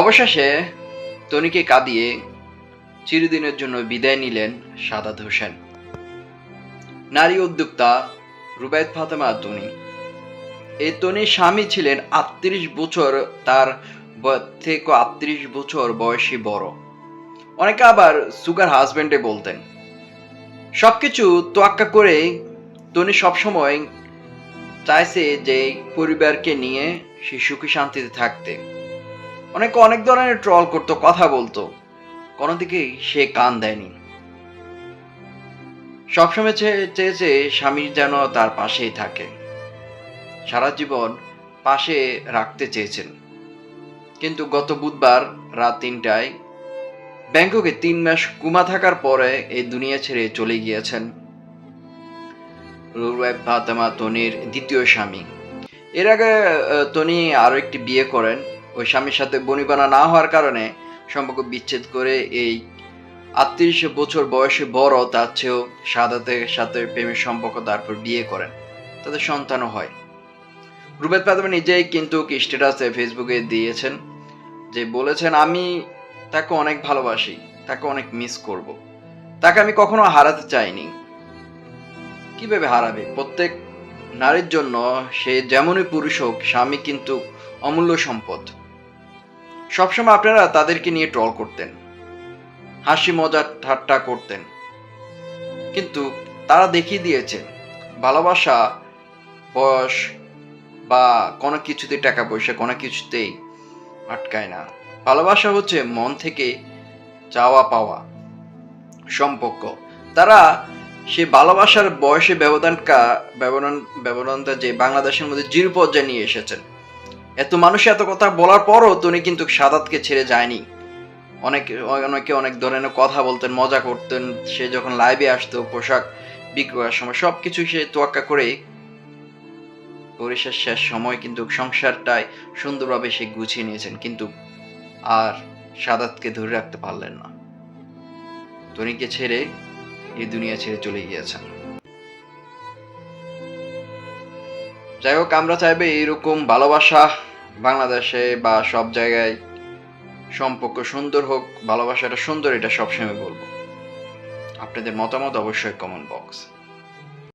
অবশেষে তনিকে কাঁদিয়ে চিরদিনের জন্য বিদায় নিলেন সাদাত হোসেন। নারী উদ্যোক্তা রুবায়ত ফাতেমা তনি। এই তনির স্বামী ছিলেন আটত্রিশ বছর, তার থেকে আটত্রিশ বছর বয়সী বড়। অনেকে আবার সুগার হাজবেন্ডে বলতেন। সবকিছু তোয়াক্কা করে তনি সবসময় চাইছে যে পরিবারকে নিয়ে সে সুখী শান্তিতে থাকতে। অনেকে অনেক ধরনের ট্রল করতো, কথা বলতো। কোনো দিকেই সে কান দেয়নি। সবসময় চেয়ে- চেয়েছে স্বামী যেন তার পাশেই থাকে। সারা জীবন পাশে রাখতে চেয়েছেন। কিন্তু গত বুধবার রাত তিনটায় ব্যাংককে তিন মাস কুমা থাকার পরে এই দুনিয়া ছেড়ে চলে গিয়েছেন ফাতেমা তনির দ্বিতীয় স্বামী। এর আগে তনি আরও একটি বিয়ে করেন। ওই স্বামীর সাথে বনিবানা না হওয়ার কারণে সম্পর্ক বিচ্ছেদ করে এই আটত্রিশ বছর বয়সে বড় তার চেয়েও সাদাতের সাথে প্রেমের সম্পর্ক তারপর বিয়ে করেন। তাদের সন্তানও হয়। রুবেদ ফাতেমা নিজেই কিন্তু স্ট্যাটাসে ফেসবুকে দিয়েছেন যে বলেছেন, আমি তাকে অনেক ভালোবাসি, তাকে অনেক মিস করব। তাকে আমি কখনো হারাতে চাইনি। কীভাবে হারাবে? প্রত্যেক নারীর জন্য সে যেমনই পুরুষ হোক, স্বামী কিন্তু অমূল্য সম্পদ। সবসময় আপনারা তাদেরকে নিয়ে ট্রল করতেন। হাসি মজার ঠাট্টা করতেন। কিন্তু তারা দেখিয়ে দিয়েছে, ভালোবাসা, বয়স বা কোনো কিছুতে টাকা পয়সা, কোনো কিছুতেই আটকায় না। ভালোবাসা হচ্ছে মন থেকে চাওয়া পাওয়া, সম্পর্ক। তারা সে ভালোবাসার বয়সে ব্যবধানটা, ব্যবধান, ব্যবধানটা যে বাংলাদেশের মধ্যে জিরো পর্যায়ে নিয়ে এসেছেন। এত মানুষ এত কথা বলার পরও তিনি কিন্তু সাদাতকে ছেড়ে যায়নি। অনেকে অনেকে অনেক ধরনের কথা বলতেন, মজা করতেন, সে যখন লাইভে আসতো, পোশাক বিক্রি করার সময় সব কিছু সে তোয়াক্কা করে পরিশেষ শেষ সময় কিন্তু সংসারটায় সুন্দরভাবে সে গুছিয়ে নিয়েছেন, কিন্তু আর সাদাতকে ধরে রাখতে পারলেন না। তনিকে ছেড়ে এই দুনিয়া ছেড়ে চলে গিয়েছেন। যাই হোক, আমরা চাইবে এইরকম ভালোবাসা বাংলাদেশে বা সব জায়গায় সম্পর্ক সুন্দর হোক, ভালোবাসাটা সুন্দর, এটা সবসময় বলব। আপনাদের মতামত অবশ্যই কমেন্ট বক্স